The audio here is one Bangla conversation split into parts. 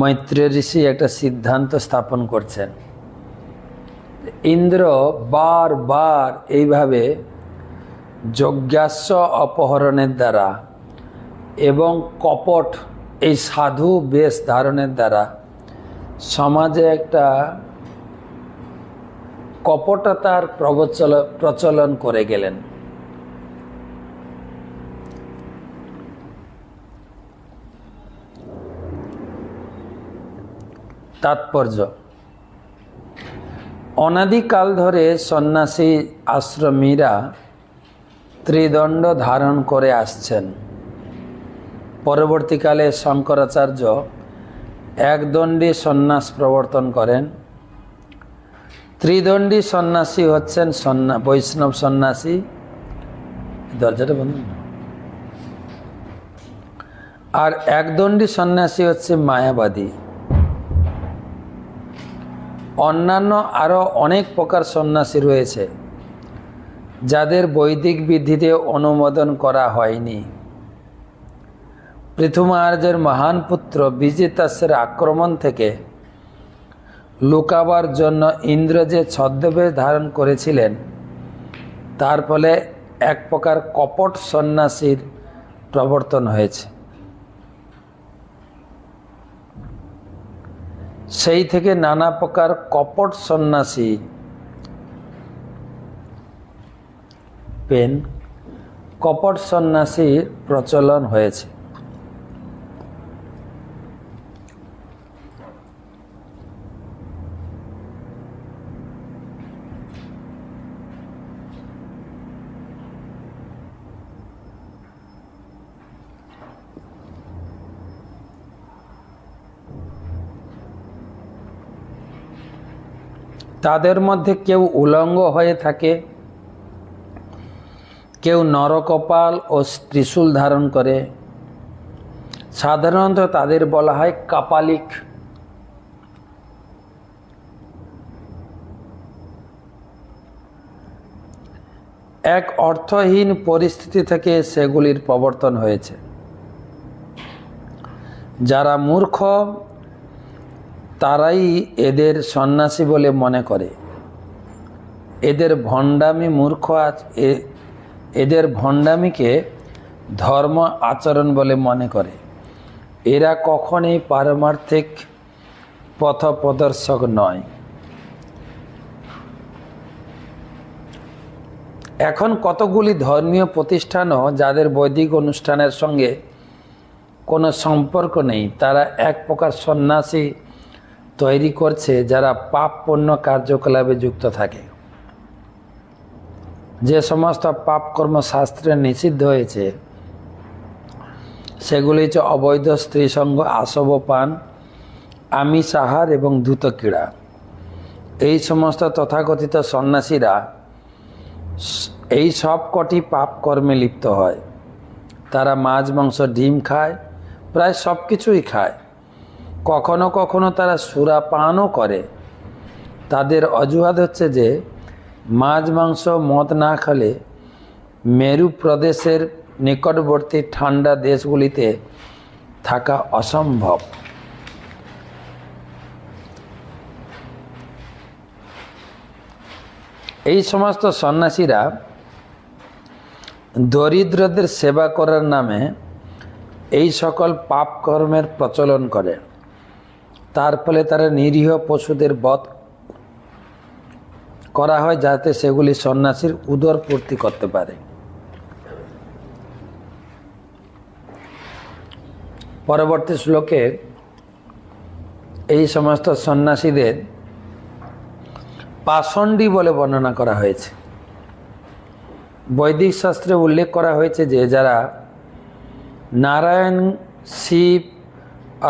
মৈত্র ঋষি একটা সিদ্ধান্ত স্থাপন করছেন। ইন্দ্র বারবার এইভাবে যজ্ঞাস্য অপহরণের দ্বারা এবং কপট এই সাধু বেশ ধারণের দ্বারা সমাজে একটা কপটতার প্রবচল প্রচলন করে গেলেন। তাৎপর্য। অনাদিকাল ধরে সন্ন্যাসী আশ্রমীরা ত্রিদণ্ড ধারণ করে আসছেন। পরবর্তীকালে শঙ্করাচার্য একদণ্ডী সন্ন্যাস প্রবর্তন করেন। ত্রিদণ্ডী সন্ন্যাসী হচ্ছেন সন্না, বৈষ্ণব সন্ন্যাসী। দরজাটা বন্ধ আর একদণ্ডী সন্ন্যাসী হচ্ছে মায়াবাদী। অন্যান্য আরও অনেক প্রকার সন্ন্যাসী রয়েছে, যাদের বৈদিক বিধিতে অনুমোদন করা হয়নি। পৃথুমার্যের মহান পুত্র বিজিতাসের আক্রমণ থেকে লুকাবার জন্য ইন্দ্র যে ছদ্মবেশ ধারণ করেছিলেন, তার ফলে এক প্রকার কপট সন্ন্যাসীর প্রবর্তন হয়েছে। সেই থেকে নানা প্রকার কপট সন্ন্যাসী পেন কপট সন্ন্যাসীর প্রচলন হয়েছে। তাদের মধ্যে কেউ উলঙ্গ হয়ে থাকে, কেউ নরকপাল ও ত্রিশূল ধারণ করে। সাধারণত তাদের বলা হয় কাপালিক। এক অর্থহীন পরিস্থিতি থেকে সেগুলির প্রবর্তন হয়েছে। যারা মূর্খ তারাই এদের সন্ন্যাসী বলে মনে করে। এদের ভণ্ডামি মূর্খ এদের ভণ্ডামিকে ধর্ম আচরণ বলে মনে করে। এরা কখনই পারমার্থিক পথ প্রদর্শক নয়। এখন কতগুলি ধর্মীয় প্রতিষ্ঠানও যাদের বৈদিক অনুষ্ঠানের সঙ্গে কোনো সম্পর্ক নেই, তারা এক প্রকার সন্ন্যাসী তৈরি করছে যারা পাপ পণ্য কার্যকলাপে যুক্ত থাকে। যে সমস্ত পাপকর্ম শাস্ত্রে নিষিদ্ধ হয়েছে, সেগুলি হচ্ছে অবৈধ স্ত্রী সঙ্গ আসব পান আমিষ আহার এবং দ্রুত ক্রীড়া। এই সমস্ত তথাকথিত সন্ন্যাসীরা এই সব কটি পাপ কর্মে লিপ্ত হয়। তারা মাছ, মাংস, ডিম খায়, প্রায় সব কিছুই খায়। কখনো কখনো তারা সুরা পানও করে। তাদের অজুহাত হচ্ছে যে, মাছ, মাংস, মদ না খেলে মেরু প্রদেশের নিকটবর্তী ঠান্ডা দেশগুলিতে থাকা অসম্ভব। এই সমস্ত সন্ন্যাসীরা দরিদ্রদের সেবা করার নামে এই সকল পাপ কর্মের প্রচলন করে। তার ফলে তারা নিরীহ পশুদের বধ করা হয় যাতে সেগুলি সন্ন্যাসীর উদর পূর্তি করতে পারে। পরবর্তী শ্লোকে এই সমস্ত সন্ন্যাসীদের পাষণ্ডী বলে বর্ণনা করা হয়েছে। বৈদিক শাস্ত্রে উল্লেখ করা হয়েছে যে যারা নারায়ণ, শিব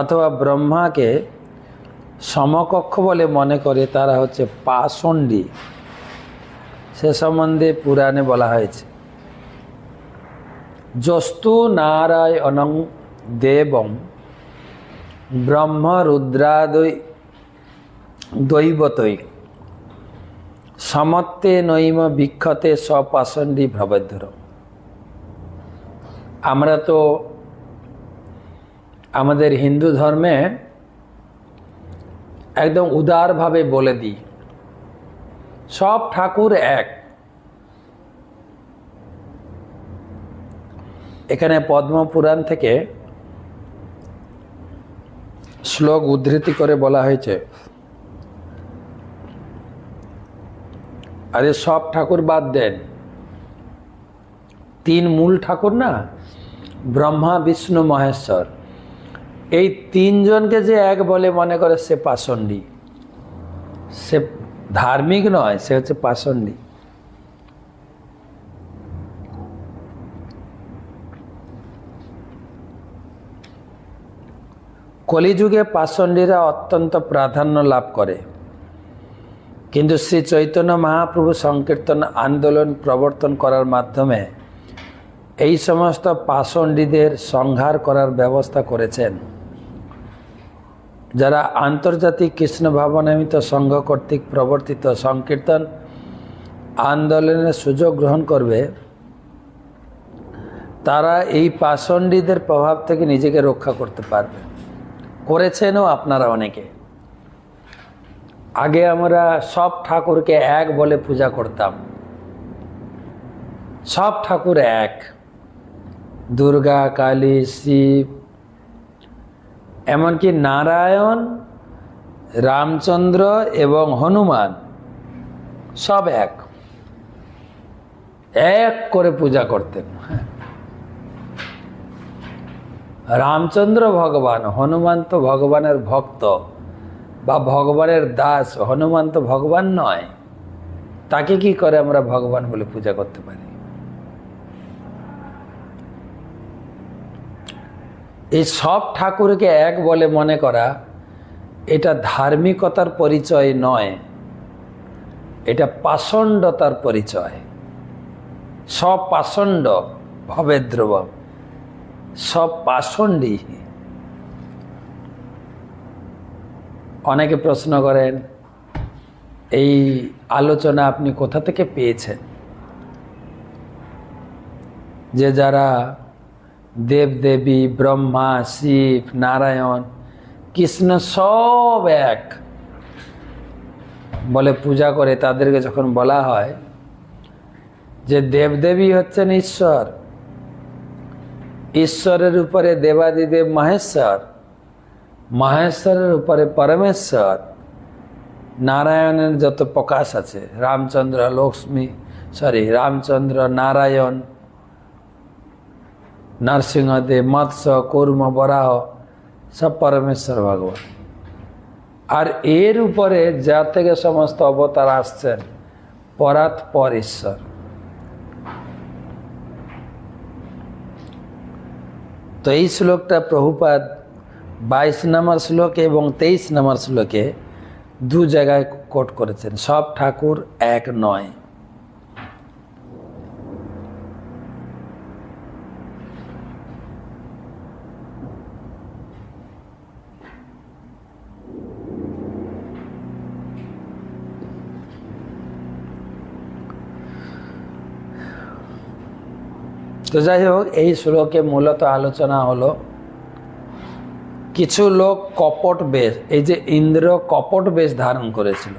অথবা ব্রহ্মাকে সমকক্ষ বলে মনে করে তারা হচ্ছে পাষণ্ডী। সে সম্বন্ধে পুরাণে বলা হয়েছে। যস্তু নারায়ণং দেবম ব্রহ্ম রুদ্রাদৈ দৈবতৈ সমত্তে নৈম বিক্ষতে সপাষণ্ডী ভবেদ্ধর আমরা তো আমাদের হিন্দু ধর্মে একদম উদারভাবে বলে দিই। সব ঠাকুর এক। এখানে পদ্মপুরাণ থেকে শ্লোক উদ্ধৃতি করে বলা হয়েছে। আরে সব ঠাকুর বাদ দেন। তিন মূল ঠাকুর না? ব্রহ্মা, বিষ্ণু, মহেশ্বর। এই তিনজনকে যে এক বলে মনে করে সে পাষণ্ডী। সে ধার্মিক নয়, সে হচ্ছে পাষণ্ডী। কলিযুগে পাষণ্ডীরা অত্যন্ত প্রাধান্য লাভ করে। কিন্তু শ্রী চৈতন্য মহাপ্রভু সংকীর্তন আন্দোলন প্রবর্তন করার মাধ্যমে এই সমস্ত পাষণ্ডীদের সংহার করার ব্যবস্থা করেছেন। যারা আন্তর্জাতিক কৃষ্ণ ভাবনামিত সংঘ কর্তৃক প্রবর্তিত সংকীর্তন আন্দোলনের সুযোগ গ্রহণ করবে, তারা এই পাষণ্ডীদের প্রভাব থেকে নিজেকে রক্ষা করতে পারবে। করেছেনও আপনারা অনেকে। আগে আমরা সব ঠাকুরকে এক বলে পূজা করতাম। সব ঠাকুর এক। দুর্গা, কালী, শিব এমনকি নারায়ণ, রামচন্দ্র এবং হনুমান, সব এক। এক করে পূজা করতেন। রামচন্দ্র ভগবান, হনুমান তো ভগবানের ভক্ত বা ভগবানের দাস, হনুমান তো ভগবান নয়। তাকে কি করে আমরা ভগবান বলে পূজা করতে পারি? এই সব ঠাকুরকে এক বলে মনে করা, এটা ধার্মিকতার পরিচয় নয়, এটা পাষণ্ডতার পরিচয়। সব পাষণ্ড ভবেদ্রব সব পাষণ্ডী। অনেকে প্রশ্ন করেন, এই আলোচনা আপনি কোথা থেকে পেয়েছেন? যে যারা দেবদেবী, ব্রহ্মা, শিব, নারায়ণ, কৃষ্ণ সব এক। বলে পূজা করে তাদেরকে যখন বলা হয় যে দেবদেবী হচ্ছেন ঈশ্বর, ঈশ্বরের উপরে দেবাদিদেব মহেশ্বর, মহেশ্বরের উপরে পরমেশ্বর, নারায়ণের যত প্রকাশ আছে, রামচন্দ্র, লক্ষ্মী সরি রামচন্দ্র, নারায়ণ নরসিংহদেব মৎস্য কুর্ম বরাহ সব পরমেশ্বর ভগবান আর এর উপরে যা থেকে সমস্ত অবতার আসছেন পরাৎ পর ঈশ্বর তো এই শ্লোকটা প্রভুপাদ বাইশ নম্বর শ্লোকে এবং তেইশ নম্বর শ্লোকে দু জায়গায় কোট করেছেন। সব ঠাকুর এক নয়। তো যাই হোক, এই শ্লোকে মূলত আলোচনা হলো, কিছু লোক কপট বেশ, এই যে ইন্দ্র কপট বেশ ধারণ করেছিল,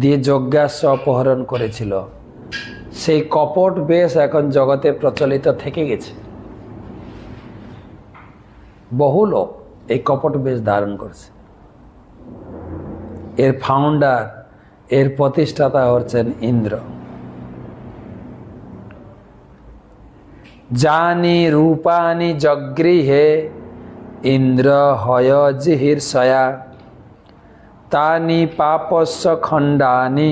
দিয়ে যজ্ঞাস্য অপহরণ করেছিল, সেই কপট বেশ এখন জগতে প্রচলিত থেকে গেছে। বহু লোক এই কপট বেশ ধারণ করেছে। এর ফাউন্ডার এর প্রতিষ্ঠাতা হচ্ছেন ইন্দ্র। जानी रूपानी जगृहे इन्द्र हय जिहिर्षया तानि पापस्य खण्डानि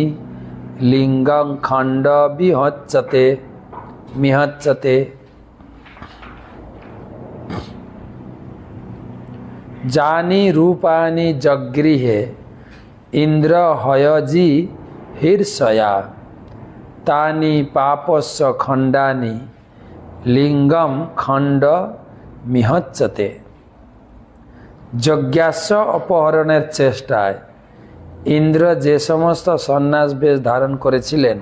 लिङ्गं खण्ड विहच्यते मिहच्चते जानी रूपानि जगृहे इन्द्र हयजि हिर्षया तानि पापस्य खण्डानि লিঙ্গম খণ্ড মিহচ্যতে যজ্ঞাস্য অপহরণের চেষ্টায় ইন্দ্র যে সমস্ত সন্ন্যাস বেশ ধারণ করেছিলেন,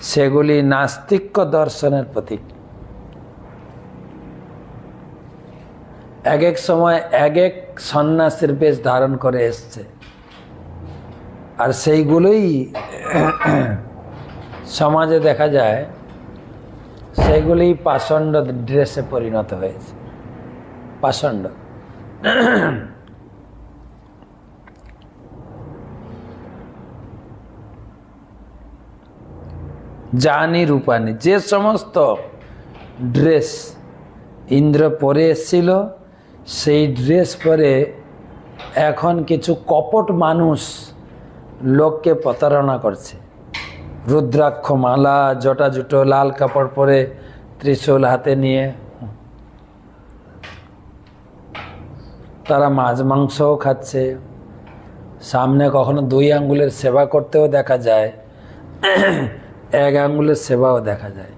সেগুলি নাস্তিক্য দর্শনের প্রতীক। এক এক সময় এক এক সন্ন্যাসের বেশ ধারণ করে এসছে। আর সেইগুলোই সমাজে দেখা যায় সেগুলি পাষণ্ড ড্রেসে পরিণত হয়েছে। পাষণ্ড। জানি রূপানি, যে সমস্ত ড্রেস ইন্দ্র পরে এসেছিল, সেই ড্রেস পরে এখন কিছু কপট মানুষ লোককে প্রতারণা করছে। রুদ্রাক্ষ মালা জটা জুটো লাল কাপড় পরে ত্রিশূল হাতে নিয়ে। তারা মাছ মাংসও খাচ্ছে। সামনে কখনো দুই আঙ্গুলের সেবা করতেও দেখা যায়। এক আঙ্গুলের সেবাও দেখা যায়।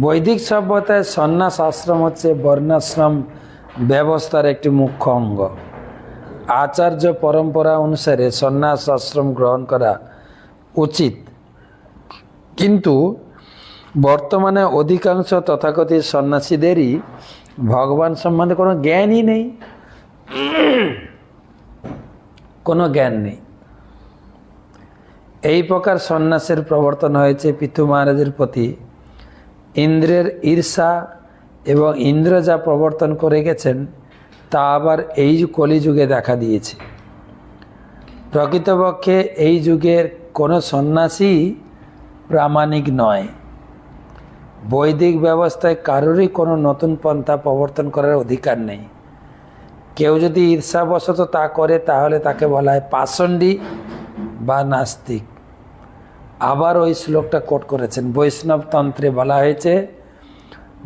বৈদিক সভ্যতায় সন্ন্যাস আশ্রম হচ্ছে বর্ণাশ্রম ব্যবস্থার একটি মুখ্য অঙ্গ। আচার্য পরম্পরা অনুসারে সন্ন্যাস আশ্রম গ্রহণ করা উচিত। কিন্তু বর্তমানে অধিকাংশ তথাকথিত সন্ন্যাসীদেরই ভগবান সম্বন্ধে কোনো জ্ঞানই নেই। কোনো জ্ঞান নেই। এই প্রকার সন্ন্যাসের প্রবর্তন হয়েছে পিতু মহারাজের প্রতি। ইন্দ্রের ঈর্ষা এবং ইন্দ্র যা প্রবর্তন করে গেছেন, তা আবার এই কলিযুগে দেখা দিয়েছে। প্রকৃতপক্ষে এই যুগের কোনো সন্ন্যাসী প্রামাণিক নয়। বৈদিক ব্যবস্থায় কারোরই কোনো নতুন পন্থা প্রবর্তন করার অধিকার নেই। কেউ যদি ঈর্ষাবশত তা করে, তাহলে তাকে বলা হয় পাষণ্ডী বা নাস্তিক। আবার ওই শ্লোকটা কোট করেছেন, বৈষ্ণবতন্ত্রে বলা হয়েছে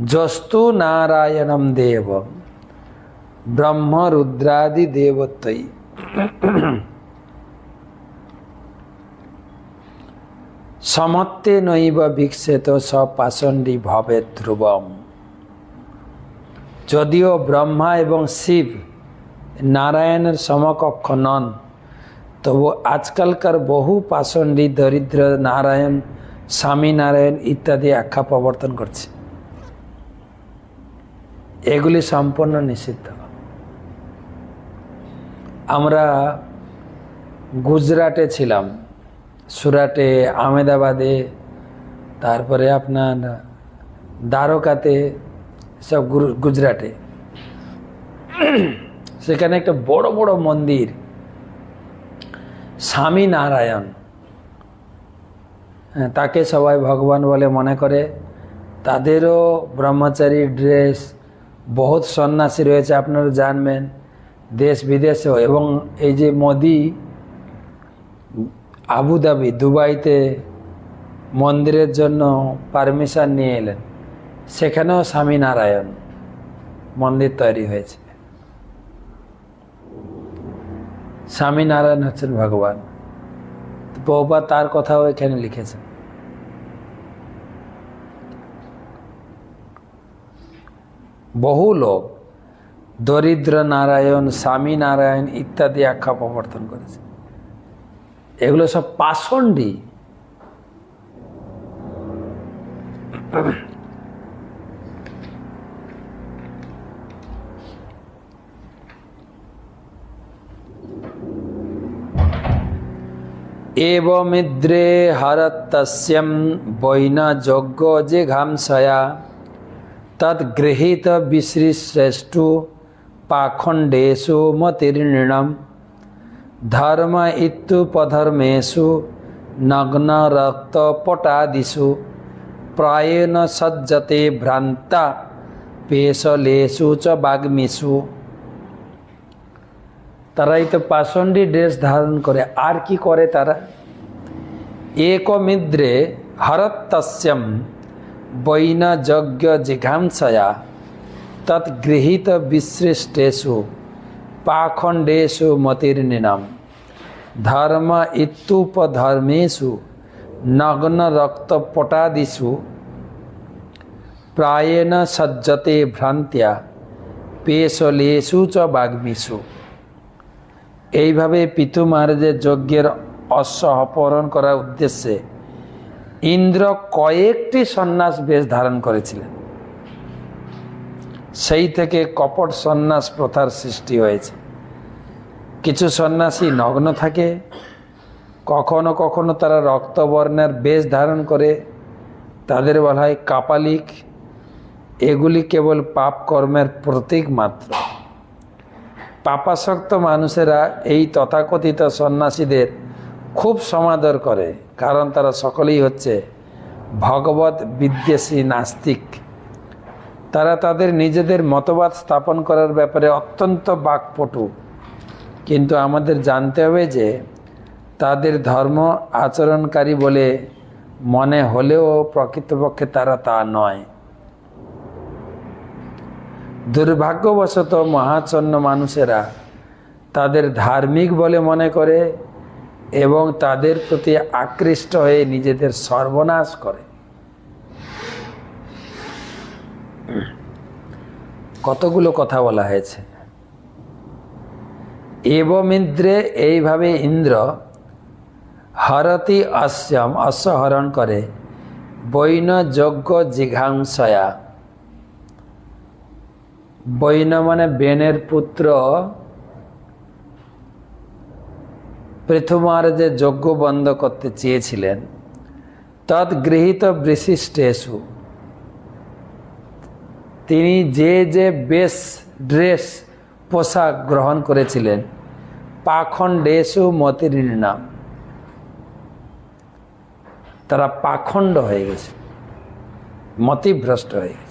জস্তু নারায়ণম দেব ব্রহ্ম রুদ্রাদি দেবত্বই সমত্তে নৈব বিক্ষেত সপাষণ্ডী ভবে ধ্রুবম। যদিও ব্রহ্মা এবং শিব নারায়ণের সমকক্ষ নন, তবু আজকালকার বহু পাষণ্ডী দরিদ্র নারায়ণ, স্বামী নারায়ণ ইত্যাদি আখ্যা প্রবর্তন করছে। এগুলি সম্পূর্ণ নিষিদ্ধ। আমরা গুজরাটে ছিলাম। সুরাটে আহমেদাবাদে তারপরে আপনার দ্বারকাতে সব গুজরাটে। সেখানে একটা বড় বড় মন্দির স্বামী নারায়ণ। হ্যাঁ, তাকে সবাই ভগবান বলে মনে করে। তাদেরও ব্রহ্মচারী ড্রেস বহুত সন্ন্যাসী রয়েছে আপনারা জানবেন। দেশ বিদেশেও এবং এই যে মোদি আবুধাবি দুবাইতে মন্দিরের জন্য পারমিশন নিয়ে এলেন। সেখানেও স্বামীনারায়ণ মন্দির তৈরি হয়েছে। স্বামীনারায়ণ হচ্ছেন ভগবান। বহুবার তার কথাও এখানে লিখেছেন। বহু লোক দরিদ্র নারায়ণ, স্বামী নারায়ণ ইত্যাদি আখ্যা প্রবর্তন করেছে। এগুলো সব পাষণ্ডী। এবমিদ্রে হরতস্যম বৈনা যজ্ঞ যে ঘামসায়া, তৎ গৃহীত বিশ্রী শ্রেষ্ঠ পাখণ্ডেশু মতির্ণম धर्म इत्युपधर्मेषु नग्नरक्तपटादिषु प्रायेण सज्जते भ्रान्ता पेशलेषु च वाग्मिषु তারাই তো পাষণ্ডী ড্রেস ধারণ করে আর কি করে তারা একমিদ্রে হরত্তস্যম বৈন যজ্ঞ জিঘাংসয়া তৎগৃহীত বিশ্রেষ্টেষু পাখণ্ডেষু মতির্নিনাম ধর্ম ইত্যুপধর্মেষু নগ্ন রক্তপটাদিষু প্রায়েণ সজ্জতে ভ্রান্ত্যা পেশলেষু চ বাগ্মিষু এইভাবে পিতু মহারাজের যজ্ঞের অশ্ব অপহরণ করার উদ্দেশ্যে ইন্দ্র কয়েকটি সন্ন্যাস বেশ ধারণ করেছিলেন। সেই থেকে কপট সন্ন্যাস প্রথার সৃষ্টি হয়েছে। কিছু সন্ন্যাসী নগ্ন থাকে, কখনো কখনো তারা রক্তবর্ণের বেশ ধারণ করে, তাদের বলা হয় কাপালিক। এগুলি কেবল পাপ কর্মের প্রতীক মাত্র। পাপাসক্ত মানুষেরা এই তথাকথিত সন্ন্যাসীদের খুব সমাদর করে, কারণ তারা সকলেই হচ্ছে ভগবত বিদ্বেষী নাস্তিক। তারা তাদের নিজেদের মতবাদ স্থাপন করার ব্যাপারে অত্যন্ত বাকপটু। কিন্তু আমাদের জানতে হবে যে, তাদের ধর্ম আচরণকারী বলে মনে হলেও প্রকৃতপক্ষে তারা তা নয়। দুর্ভাগ্যবশত মহাচন্ন মানুষেরা তাদের ধার্মিক বলে মনে করে এবং তাদের প্রতি আকৃষ্ট হয়ে নিজেদের সর্বনাশ করে। কতগুলো কথা বলা হয়েছে? এবমিন্দ্রে এইভাবে ইন্দ্র হরতি অশ্বম অশ্ব হরণ করে, বৈন যজ্ঞ জিঘাংসয়া। বৈন মানে বেনের পুত্র। প্রথমার যে যজ্ঞ বন্ধ করতে চেয়েছিলেন তৎ গৃহীত বিশিষ্টেশু তিনি যে যে বেশ ড্রেস পোশাক গ্রহণ করেছিলেন পাখণ্ডেশু মতির নাম। তারা পাখণ্ড হয়ে গেছে, মতিভ্রষ্ট হয়ে গেছে।